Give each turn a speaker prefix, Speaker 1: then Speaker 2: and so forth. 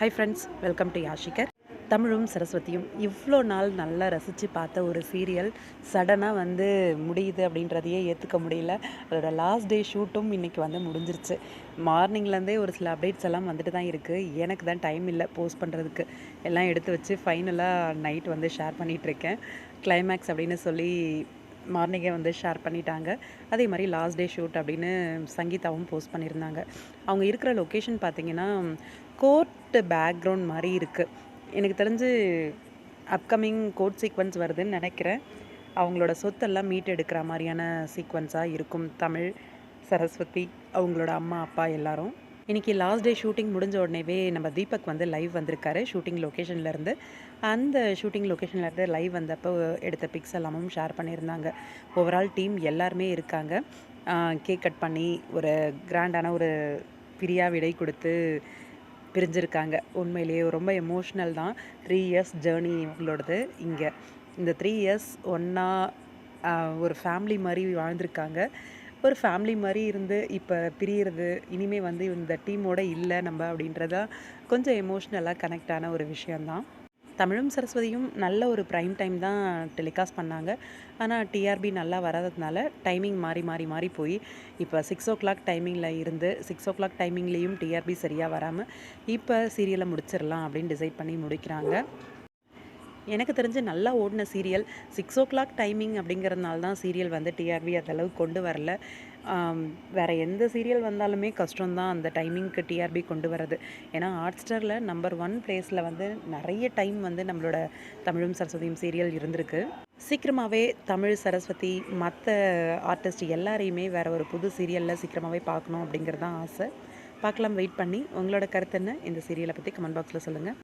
Speaker 1: High friends welcome to யாஷிகர் தமிழும் சரஸ்வதியும் இவ்வளோ நாள் நல்லா ரசித்து பார்த்த ஒரு சீரியல் சடனாக வந்து முடியுது அப்படின்றதையே ஏற்றுக்க முடியல. அதோட லாஸ்ட் டே ஷூட்டும் இன்றைக்கி வந்து முடிஞ்சிருச்சு. மார்னிங்லேருந்தே ஒரு சில அப்டேட்ஸ் எல்லாம் வந்துட்டு தான் இருக்குது எனக்கு தான் டைம் இல்லை போஸ்ட் பண்ணுறதுக்கு எல்லாம் எடுத்து வச்சு ஃபைனலாக நைட் வந்து ஷேர் பண்ணிகிட்ருக்கேன் கிளைமேக்ஸ் அப்படின்னு சொல்லி மார்னிங்கே வந்து ஷேர் பண்ணிட்டாங்க. அதே மாதிரி லாஸ்ட் டே ஷூட் அப்படின்னு சங்கீதாவும் போஸ்ட் பண்ணியிருந்தாங்க. அவங்க இருக்கிற லொக்கேஷன் பார்த்தீங்கன்னா கோர்ட்டு பேக்ரவுண்ட் மாதிரி இருக்குது எனக்கு தெரிஞ்சு அப்கமிங் கோர்ட் சீக்வன்ஸ் வருதுன்னு நினைக்கிறேன். அவங்களோட சொத்தெல்லாம் மீட் எடுக்கிற மாதிரியான சீக்வன்ஸாக இருக்கும் தமிழ் சரஸ்வதி அவங்களோட அம்மா அப்பா எல்லாரும். இன்றைக்கி லாஸ்ட் டே ஷூட்டிங் முடிஞ்ச உடனேவே நம்ம தீபக் வந்து லைவ் வந்திருக்காரு ஷூட்டிங் லொக்கேஷன்லேருந்து அந்த ஷூட்டிங் லொக்கேஷன்லேருந்து லைவ் வந்தப்போ எடுத்த பிக்ஸ் எல்லாமும் ஷேர் பண்ணியிருந்தாங்க. ஓவரால் டீம் எல்லாருமே இருக்காங்க. கேக் கட் பண்ணி ஒரு கிராண்டான ஒரு பிரியா விடை கொடுத்து பிரிஞ்சிருக்காங்க. உண்மையிலேயே ரொம்ப எமோஷ்னல் தான். த்ரீ இயர்ஸ் ஜேர்னி இவங்களோடது இங்கே. இந்த த்ரீ இயர்ஸ் ஒன்றா ஒரு ஃபேமிலி மாதிரி வாழ்ந்திருக்காங்க. ஒரு ஃபேமிலி மாதிரி இருந்து இப்போ பிரியறது இனிமேல் வந்து இந்த டீமோட இல்லை நம்ம அப்படின்றதா கொஞ்சம் எமோஷ்னலாக கனெக்ட் ஆன ஒரு விஷயந்தான் தமிழும் சரஸ்வதியும் நல்ல ஒரு ப்ரைம் டைம் தான் டெலிகாஸ்ட் பண்ணாங்க. ஆனால் டிஆர்பி நல்லா வராததுனால டைமிங் மாறி மாறி மாறி போய் இப்போ சிக்ஸ் ஓ கிளாக் டைமிங்கில் இருந்து சிக்ஸ் ஓ கிளாக் டைமிங்லேயும் டிஆர்பி சரியாக வராமல் இப்போ சீரியலை முடிச்சிடலாம் அப்படின்னு டிசைட் பண்ணி முடிக்கிறாங்க. எனக்கு தெரிஞ்சு நல்லா ஓடின serial six o'clock timing அப்படிங்கிறதுனால தான் சீரியல் வந்து டிஆர்பி அந்தளவுக்கு கொண்டு வரல. வேறு எந்த சீரியல் வந்தாலுமே கஷ்டம்தான் அந்த டைமிங்க்கு டிஆர்பி கொண்டு வரது ஏன்னா ஹாட் ஸ்டாரில் நம்பர் ஒன் பிளேஸில் வந்து நிறைய டைம் வந்து நம்மளோட தமிழும் சரஸ்வதியும் சீரியல் இருந்திருக்கு. சீக்கிரமாகவே தமிழ் சரஸ்வதி மற்ற ஆர்டிஸ்ட் எல்லாரையுமே வேறு ஒரு புது சீரியலில் சீக்கிரமாகவே பார்க்கணும் அப்படிங்கிறது தான் ஆசை. பார்க்கலாம் வெயிட் பண்ணி. உங்களோட கருத்து என்ன? இந்த சீரியலை பற்றி கமெண்ட் பாக்ஸில் சொல்லுங்கள்